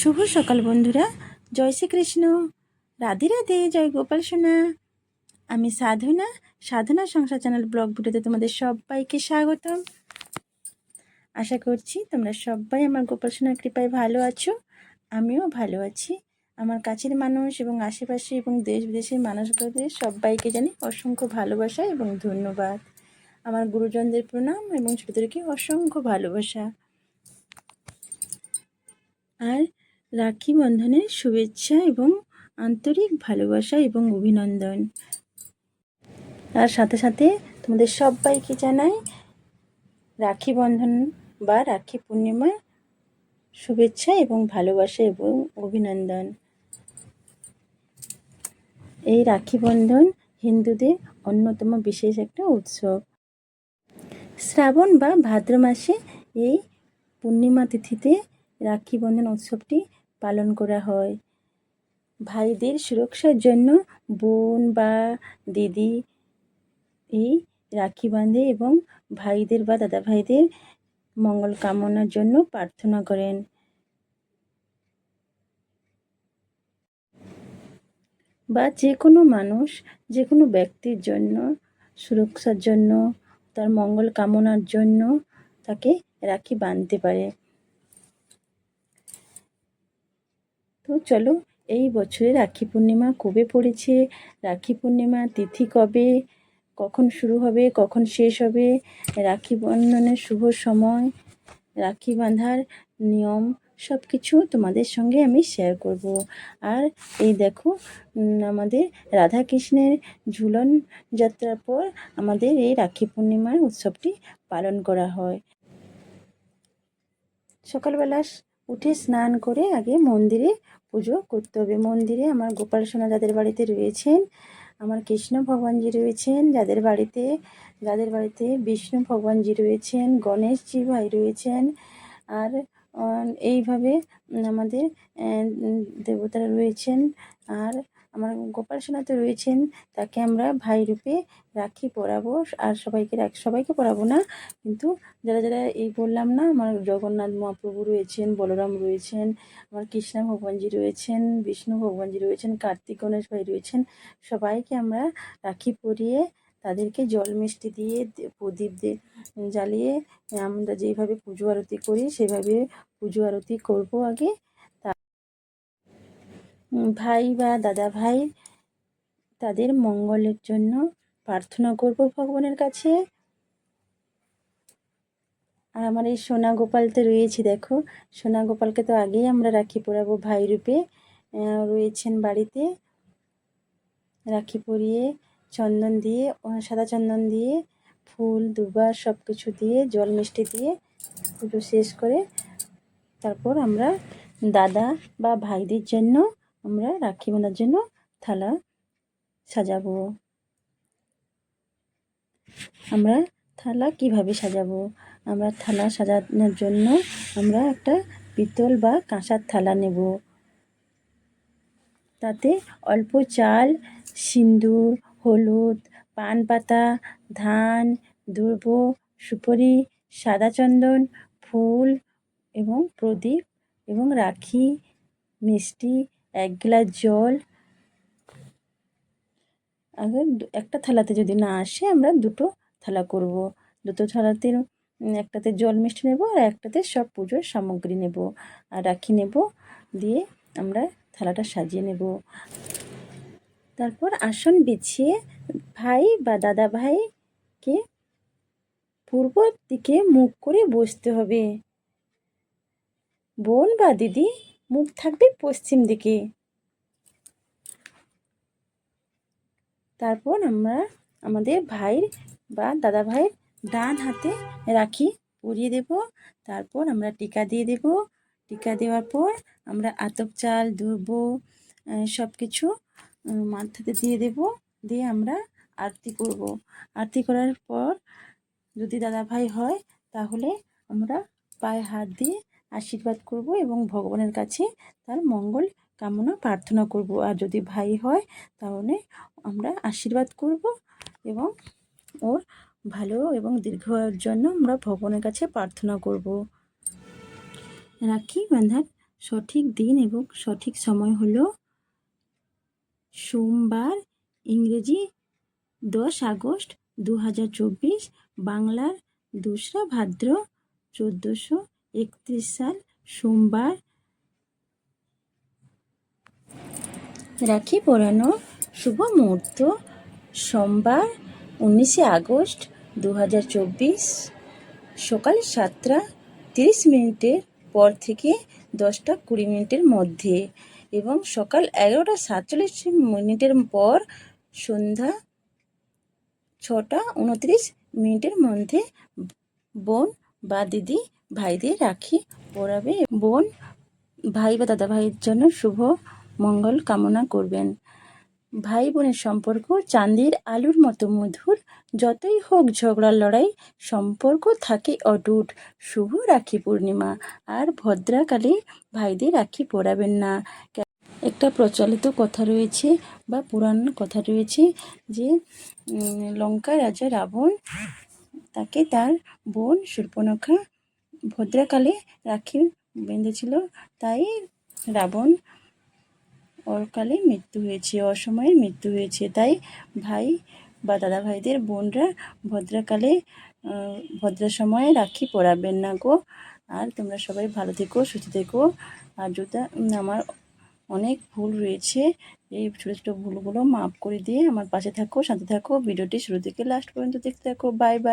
শুভ সকাল বন্ধুরা। জয় শ্রীকৃষ্ণ। রাধে রাধে, জয় গোপাল সোনা। আমি সাধনা সাধনা সংসার চ্যানেল ব্লগ ভিডিওতে তোমাদের সবাইকে স্বাগতম। আশা করছি তোমরা সবাই আমার গোপাল সোনার কৃপায় ভালো আছো, আমিও ভালো আছি। আমার কাছের মানুষ এবং আশেপাশে এবং দেশ বিদেশের মানুষদের সবাইকে জানি অসংখ্য ভালোবাসা এবং ধন্যবাদ। আমার গুরুজনদের প্রণাম এবং ছোটদেরকে অসংখ্য ভালোবাসা। আর রাখি বন্ধনের শুভেচ্ছা এবং আন্তরিক ভালোবাসা এবং অভিনন্দন। আর সাথে সাথে তোমাদের সবাইকে জানাই রাখি বন্ধন বা রাখি পূর্ণিমার শুভেচ্ছা এবং ভালোবাসা এবং অভিনন্দন। এই রাখি বন্ধন হিন্দুদের অন্যতম বিশেষ একটা উৎসব। শ্রাবণ বা ভাদ্র মাসে এই পূর্ণিমা তিথিতে রাখি বন্ধন উৎসবটি পালন করা হয়। ভাইদের সুরক্ষার জন্য বোন বা দিদি এই রাখি বাঁধে এবং ভাইদের বা দাদা ভাইদের মঙ্গল কামনার জন্য প্রার্থনা করেন। বা যে কোনো মানুষ, যে কোনো ব্যক্তির জন্য, সুরক্ষার জন্য, তার মঙ্গল কামনার জন্য তাকে রাখি বাঁধতে পারে। তো চলো, এই বছরে রাখি পূর্ণিমা কবে পড়েছে? রাখি পূর্ণিমা তিথি কবে? কখন শুরু হবে? কখন শেষ হবে? রাখি বন্ধনের শুভ সময়, রাখি বাঁধার নিয়ম সব কিছু তোমাদের সঙ্গে আমি শেয়ার করব। আর এই দেখো আমাদের রাধা কৃষ্ণের ঝুলন যাত্রার পর আমাদের এই রাখি পূর্ণিমার উৎসবটি পালন করা হয়। সকালবেলা উঠে স্নান করে আগে মন্দিরে পুজো করতে হবে। মন্দিরে আমার গোপাল সোনা যাদের বাড়িতে রয়েছেন, আমার কৃষ্ণ ভগবানজি রয়েছেন, যাদের বাড়িতে যাদের বাড়িতে বিষ্ণু ভগবানজি রয়েছেন গণেশজি ভাই রয়েছেন, আর এইভাবে আমাদের দেবতারা রয়েছেন। আর আমার গোপাল সোনা তো রয়েছেন, তাকে আমরা ভাই রূপে রাখি, পরাবো আর সবাইকে রাখ, সবাইকে পরাবো না। কিন্তু যারা যারা এই বললাম না, আমার জগন্নাথ মহাপ্রভু রয়েছেন, বলরাম রয়েছেন, আমার কৃষ্ণ ভগবানজি রয়েছেন, বিষ্ণু ভগবানজি রয়েছেন, কার্তিক গণেশ ভাই রয়েছেন, সবাইকে আমরা রাখি, পরিয়ে তাদেরকে জল মিষ্টি দিয়ে প্রদীপ দিয়ে জ্বালিয়ে আমরা যেইভাবে পুজো আরতি করি, সেভাবে পুজো আরতি করব আগে। ভাই বা দাদা ভাই, তাদের মঙ্গলের জন্য প্রার্থনা করব ভগবানের কাছে। আর আমার এই সোনা গোপাল তো রয়েছে, দেখো। সোনা গোপালকে তো আগেই আমরা রাখি পরাবো ভাই রূপে। রয়েছেন বাড়িতে। রাখি পরিয়ে চন্দন দিয়ে সাদা চন্দন দিয়ে, ফুল দুবা সব কিছু দিয়ে, জল মিষ্টি দিয়ে পুজো শেষ করে তারপর আমরা দাদা বা ভাইদের জন্য আমরা রাখি বাঁধার জন্য থালা সাজাবো। আমরা থালা কীভাবে সাজাবো? আমরা থালা সাজানোর জন্য আমরা একটা পিতল বা কাঁসার থালা নেব। তাতে অল্প চাল, সিন্দুর, হলুদ পান পাতা ধান, দুর্ব, সুপরি, সাদা চন্দন, ফুল এবং প্রদীপ এবং রাখি, মিষ্টি এক গ্লাস জল। আগে একটা থালাতে যদি না আসে, আমরা দুটো থালা করব। দুটো থালাতে একটাতে জল মিষ্টি নেব আর একটাতে সব পুজোর সামগ্রী নেব। আর রাখি নেব, দিয়ে আমরা থালাটা সাজিয়ে নেব। তারপর আসন বিছিয়ে ভাই বা দাদা ভাইকে পূর্ব দিকে মুখ করে বসতে হবে। বোন বা দিদি মুখ থাকবে পশ্চিম দিকে। তারপর আমরা আমাদের ভাইয়ের বা দাদা ভাইয়ের ডান হাতে রাখি, পরিয়ে দেব। তারপর আমরা টিকা দিয়ে দেব। টিকা দেওয়ার পর আমরা আতপ চাল, দুর্ব সব কিছু মাথাতে দিয়ে দেব। দিয়ে আমরা আরতি করব। আরতি করার পর যদি দাদা ভাই হয় তাহলে আমরা পায়ে হাত দিয়ে আশীর্বাদ করব এবং ভগবানের কাছে তার মঙ্গল কামনা প্রার্থনা করব। আর যদি ভাই হয়, তাহলে আমরা আশীর্বাদ করব এবং ওর ভালো এবং দীর্ঘ জন্য আমরা ভগবানের কাছে প্রার্থনা করব। রাখি বাঁধার সঠিক দিন এবং সঠিক সময় হলো সোমবার, ইংরেজি দশ আগস্ট দু হাজার চব্বিশ, বাংলার দোসরা ভাদ্র চোদ্দোশো একত্রিশ সাল, সোমবার। রাখি পরানো শুভ মুহূর্ত, সোমবার, উনিশে আগস্ট দু হাজার চব্বিশ। সকাল সাতটা তিরিশ মিনিটের পর থেকে দশটা কুড়ি মিনিটের মধ্যে এবং সকাল এগারোটা সাতচল্লিশ মিনিটের পর সন্ধ্যা ছটা উনত্রিশ মিনিটের মধ্যে বোন বা দিদি ভাইদের রাখি পরাবে বোন। ভাই বা দাদা ভাইয়ের জন্য শুভ মঙ্গল কামনা করবেন। ভাই বোনের সম্পর্ক, চাঁদের আলুর মতো মধুর। যতই হোক ঝগড়ার লড়াই, সম্পর্ক থাকে অটুট। শুভ রাখি পূর্ণিমা। আর ভদ্রাকালে ভাইদের রাখি পরাবেন না। একটা প্রচলিত কথা রয়েছে বা পুরাণ কথা রয়েছে যে লঙ্কা রাজা রাবণ তাকে তার বোন শূর্পণখা ভদ্রাকালে রাখি বেঁধেছিল তাই রাবণ অকালে মৃত্যু হয়েছে অসময়ে মৃত্যু হয়েছে। তাই ভাই বা দাদা ভাইদের বোনরা ভদ্রাকালে আহ, ভদ্র সময়ে রাখি পরাবেন না গো। আর তোমরা সবাই ভালো থেকো সুস্থ থেকো। আর যদি আমার অনেক ভুল রয়েছে। এই ছোটো ছোটো ভুলগুলো মাফ করে দিয়ে আমার পাশে থাকো সাথে থাকো। ভিডিওটি শুরু থেকে লাস্ট পর্যন্ত দেখতে থাকো। Bye bye.